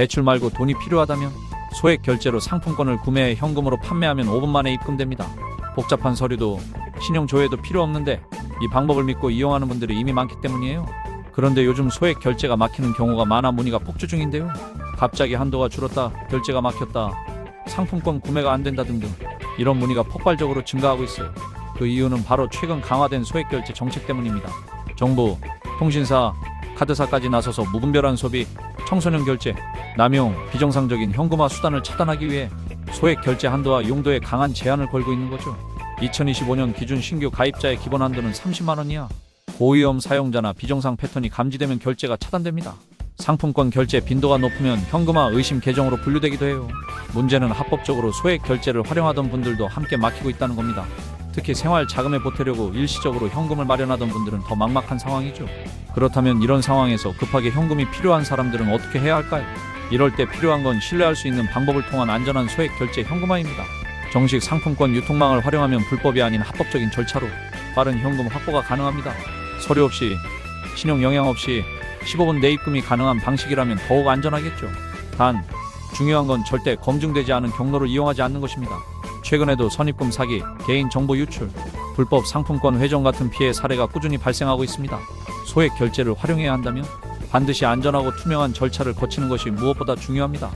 대출 말고 돈이 필요하다면 소액 결제로 상품권을 구매해 현금으로 판매하면 5분 만에 입금됩니다. 복잡한 서류도 신용 조회도 필요 없는데 이 방법을 믿고 이용하는 분들이 이미 많기 때문이에요. 그런데 요즘 소액 결제가 막히는 경우가 많아 문의가 폭주 중인데요. 갑자기 한도가 줄었다, 결제가 막혔다, 상품권 구매가 안 된다 등등 이런 문의가 폭발적으로 증가하고 있어요. 그 이유는 바로 최근 강화된 소액 결제 정책 때문입니다. 정부, 통신사, 카드사까지 나서서 무분별한 소비, 청소년 결제, 남용, 비정상적인 현금화 수단을 차단하기 위해 소액 결제 한도와 용도에 강한 제한을 걸고 있는 거죠. 2025년 기준 신규 가입자의 기본 한도는 30만 원이야. 고위험 사용자나 비정상 패턴이 감지되면 결제가 차단됩니다. 상품권 결제 빈도가 높으면 현금화 의심 계정으로 분류되기도 해요. 문제는 합법적으로 소액 결제를 활용하던 분들도 함께 막히고 있다는 겁니다. 특히 생활 자금에 보태려고 일시적으로 현금을 마련하던 분들은 더 막막한 상황이죠. 그렇다면 이런 상황에서 급하게 현금이 필요한 사람들은 어떻게 해야 할까요? 이럴 때 필요한 건 신뢰할 수 있는 방법을 통한 안전한 소액 결제 현금화입니다. 정식 상품권 유통망을 활용하면 불법이 아닌 합법적인 절차로 빠른 현금 확보가 가능합니다. 서류 없이 신용 영향 없이 15분 내 입금이 가능한 방식이라면 더욱 안전하겠죠. 단 중요한 건 절대 검증되지 않은 경로를 이용하지 않는 것입니다. 최근에도 선입금 사기, 개인 정보 유출, 불법 상품권 회전 같은 피해 사례가 꾸준히 발생하고 있습니다. 소액 결제를 활용해야 한다면 반드시 안전하고 투명한 절차를 거치는 것이 무엇보다 중요합니다.